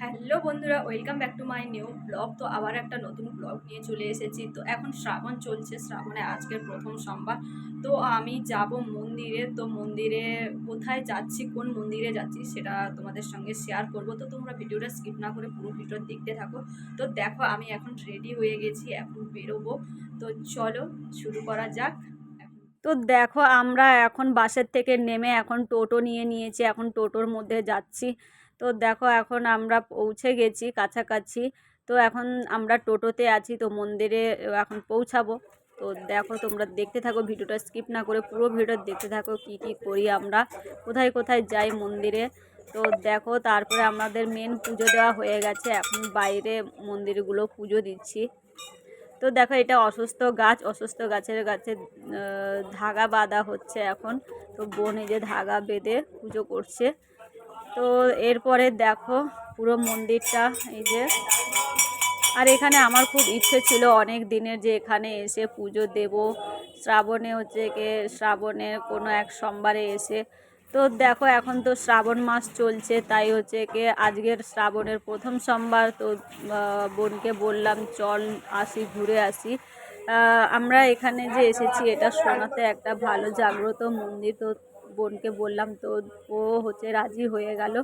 Hello বন্ধুরা, welcome back to my new blog. তো আবার একটা নতুন ব্লগ নিয়ে চলে এসেছি। তো এখন শ্রাবণ চলছে, শ্রাবণে আজকের প্রথম সোমবার। তো আমি যাব মন্দিরে। তো মন্দিরে কোথায় যাচ্ছি, কোন মন্দিরে যাচ্ছি সেটা তোমাদের সঙ্গে শেয়ার করব। তো তোমরা ভিডিওটা স্কিপ না করে পুরো ভিডিও দেখতে থাকো। তো দেখো, আমি এখন রেডি হয়ে গেছি, এখন বেরোবো। তো চলো শুরু করা যাক। তো দেখো, আমরা এখন বাসের থেকে নেমে এখন টোটো নিয়ে নিয়েছি। এখন টোটোর মধ্যে যাচ্ছি। তো দেখো এখন আমরা পৌঁছে গেছি কাছাকাছি। তো এখন আমরা টোটোতে আছি, তো মন্দিরে এখন পৌঁছাবো। তো দেখো তোমরা দেখতে থাকো, ভিডিওটা স্কিপ না করে পুরো ভিডিও দেখতে থাকো কি কি করি আমরা। কোথায় কোথায় যাই মন্দিরে? তো দেখো তারপরে আমাদের মেন পুজো দেওয়া হয়ে গেছে, এখন বাইরে মন্দিরগুলো পুজো দিচ্ছি। তো দেখো এটা অসুস্থ গাছ, অসুস্থ গাছের গাছে ধাগা বাঁধা হচ্ছে এখন। তো বোন যে ধাগা বেঁধে পুজো করছে। তো এরপরে দেখো পুরো মন্দিরটা, এই যে। আর এখানে আমার খুব ইচ্ছে ছিল অনেক দিনের যে এখানে এসে পুজো দেব। শ্রাবণে হচ্ছে কি, শ্রাবণের কোনো এক সোমবারে এসে। তো দেখো এখন তো শ্রাবণ মাস চলছে, তাই হচ্ছে কি আজকের শ্রাবণের প্রথম সোমবার তো বোনকে বললাম, চল আসি, ঘুরে আসি। আমরা এখানে যে এসেছি, এটা শোনাতে একটা ভালো জাগ্রত মন্দির তো বোনকে বললাম, তো ও হচ্ছে রাজি হয়ে গেল।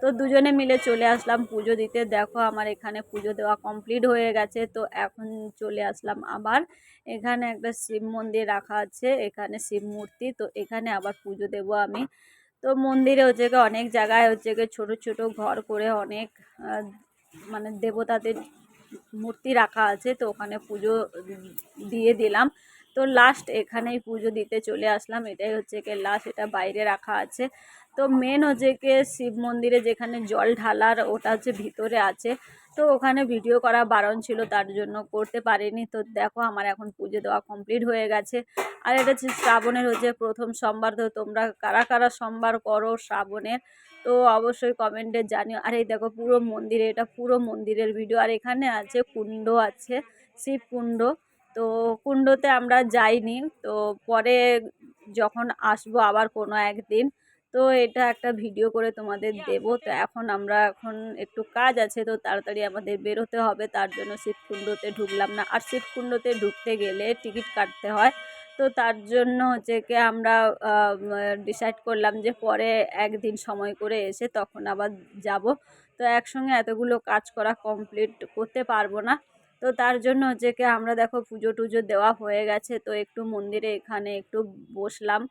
তো দুজনে মিলে চলে আসলাম পুজো দিতে। দেখো আমার এখানে পুজো দেওয়া কমপ্লিট হয়ে গেছে, তো এখন চলে আসলাম আবার। এখানে একটা শিব মন্দির রাখা আছে, এখানে শিব মূর্তি, তো এখানে আবার পুজো দেব আমি। তো মন্দিরে হচ্ছে গিয়ে অনেক জায়গায় হচ্ছে গিয়ে ছোটো ছোটো ঘর করে অনেক মানে দেবতাদের মূর্তি রাখা আছে, তো ওখানে পুজো দিয়ে দিলাম। তো লাস্ট এখানেই পুজো দিতে চলে আসলাম। এটাই হচ্ছে কি লাস্ট এটা বাইরে রাখা আছে। তো মেন হচ্ছে কি শিব মন্দিরে যেখানে জল ঢালার, ওটা হচ্ছে ভিতরে আছে। তো ওখানে ভিডিও করা বারণ ছিল, তার জন্য করতে পারিনি। তো দেখো, আমার এখন পুজো দেওয়া কমপ্লিট হয়ে গেছে। আর এটা হচ্ছে শ্রাবণের হচ্ছে প্রথম সোমবার। তো তোমরা কারা কারা সোমবার করো শ্রাবণের, তো অবশ্যই কমেন্টে জানিও। আর এই দেখো, পুরো মন্দিরে, এটা পুরো মন্দিরের ভিডিও আর এখানে আছে কুণ্ড আছে, শিব কুণ্ড। তো কুণ্ডতে আমরা যাইনি। তো পরে যখন আসব আবার কোনো একদিন। তো এটা একটা ভিডিও করে তোমাদের দেব। তো এখন আমরা এখন একটু কাজ আছে, তো তাড়াতাড়ি আমাদের বেরোতে হবে। তার জন্য শিবকুণ্ডতে ঢুকলাম না। আর শিবকুণ্ডতে ঢুকতে গেলে টিকিট কাটতে হয়। তো তার জন্য হচ্ছে কি আমরা ডিসাইড করলাম যে পরে একদিন সময় করে এসে তখন আবার যাব। তো একসঙ্গে এতগুলো কাজ করা কমপ্লিট করতে পারব না। তো তার জন্য হচ্ছে কি আমরা দেখো পুজো টুজো দেওয়া হয়ে গেছে। তো একটু মন্দিরে এখানে একটু বসলাম।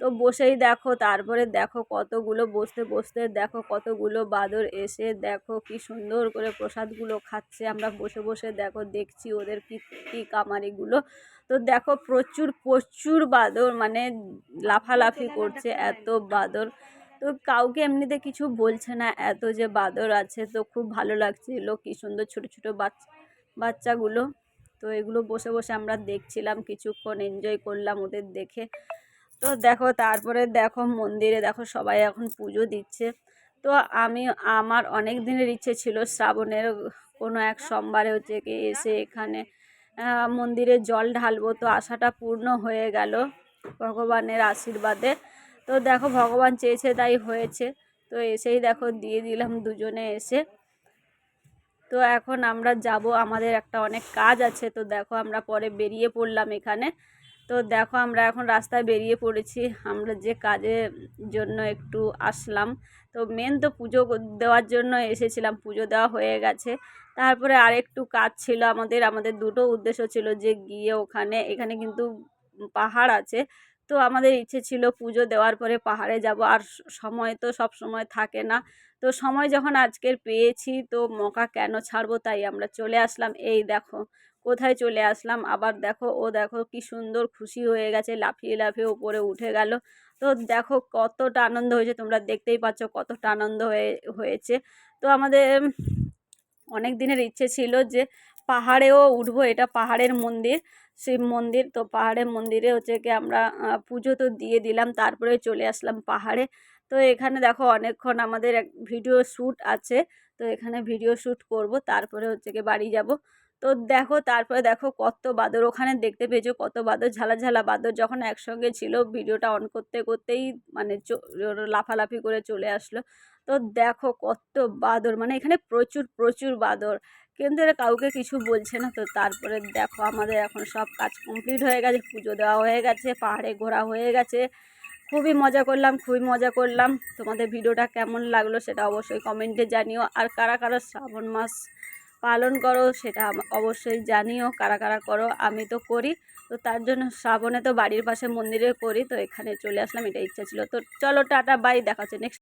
তো বসেই দেখো তারপরে দেখো কতগুলো বসতে বসতে দেখো কতগুলো বাদর এসে দেখো কি সুন্দর করে প্রসাদগুলো খাচ্ছে। আমরা বসে বসে দেখো দেখছি ওদের কি কি কামারিগুলো। তো দেখো প্রচুর প্রচুর বাদর মানে লাফালাফি করছে এত বাদর। তো কাউকে এমনিতে কিছু বলছে না এত যে বাদর আছে। তো খুব ভালো লাগছিল। কি সুন্দর ছোট ছোট বাচ্চা বাচ্চাগুলো। তো এগুলো বসে বসে আমরা দেখছিলাম, কিছুক্ষণ এনজয় করলাম ওদের দেখে। তো দেখো, তারপরে দেখো মন্দিরে দেখো সবাই এখন পুজো দিচ্ছে। তো আমি, আমার অনেক দিনের ইচ্ছে ছিল শ্রাবণের কোনো এক সোমবারে হচ্ছে কি এসে এখানে মন্দিরে জল ঢালবো। তো আশাটা পূর্ণ হয়ে গেল ভগবানের আশীর্বাদে। তো দেখো, ভগবান চেয়েছে তাই হয়েছে। তো এসেই দেখো দিয়ে দিলাম দুজনে এসে। তো এখন আমরা যাব, আমাদের একটা অনেক কাজ আছে, তো দেখো আমরা পরে বেরিয়ে পড়লাম এখানে। তো দেখো আমরা এখন রাস্তায় বেরিয়ে পড়েছি, আমরা যে কাজের জন্য একটু আসলাম। তো মেন তো পুজো দেওয়ার জন্য এসেছিলাম, পুজো দেওয়া হয়ে গেছে। তারপরে আরেকটু কাজ ছিল আমাদের আমাদের দুটো উদ্দেশ্য ছিল যে গিয়ে ওখানে, এখানে কিন্তু পাহাড় আছে। তো আমাদের ইচ্ছে ছিল পুজো দেওয়ার পরে পাহাড়ে যাব, আর সময় তো সব সময় থাকে না। তো সময় যখন আজকের পেয়েছি, তো মকা কেন ছাড়বো তাই আমরা চলে আসলাম। এই দেখো, কোথায় চলে আসলাম? আবার দেখো, ও দেখো কি সুন্দর খুশি হয়ে গেছে, লাফিয়ে লাফিয়ে উপরে উঠে গেল। তো দেখো কতটা আনন্দ হয়েছে, তোমরা দেখতেই পাচ্ছ কতটা আনন্দ হয়ে, হয়েছে। তো আমাদের অনেক দিনের ইচ্ছে ছিল যে পাহাড়েও উঠবো, এটা পাহাড়ের মন্দির, শিব মন্দির। তো পাহাড়ের মন্দিরে হচ্ছে কি আমরা পুজো তো দিয়ে দিলাম, তারপরে চলে আসলাম পাহাড়ে। তো এখানে দেখো অনেকক্ষণ আমাদের এক ভিডিও শ্যুট আছে। তো এখানে ভিডিও শ্যুট করব, তারপরে হচ্ছে গিয়ে বাড়ি যাব। তো দেখো, তারপরে দেখো কত বাদর, ওখানে দেখতে পেয়েছ কত বাদর, ঝালা ঝালা বাদর যখন একসঙ্গে ছিল, ভিডিওটা অন করতে করতেই মানে লাফালাফি করে চলে আসলো। তো দেখো কত বাদর মানে এখানে প্রচুর প্রচুর বাদর। কিন্তু এরা কাউকে কিছু বলছে না, তো তারপরে দেখো আমাদের এখন সব কাজ কমপ্লিট হয়ে গেছে, পুজো দেওয়া হয়ে গেছে, পাহাড়ে ঘোরা হয়ে গেছে। খুবই মজা করলাম, খুবই মজা করলাম। তোমাদের ভিডিওটা কেমন লাগল সেটা অবশ্যই কমেন্টে জানিও। আর কারা কারা শ্রাবণ মাস পালন করো সেটা অবশ্যই জানিও, কারা কারা করো, আমি তো করি। তো তার জন্য শ্রাবণে তো বাড়ির পাশে মন্দিরে করি, তো এখানে চলে আসলাম এটা ইচ্ছা ছিল। তো চলো, টাটা বাই দেখা হচ্ছে নেক্সট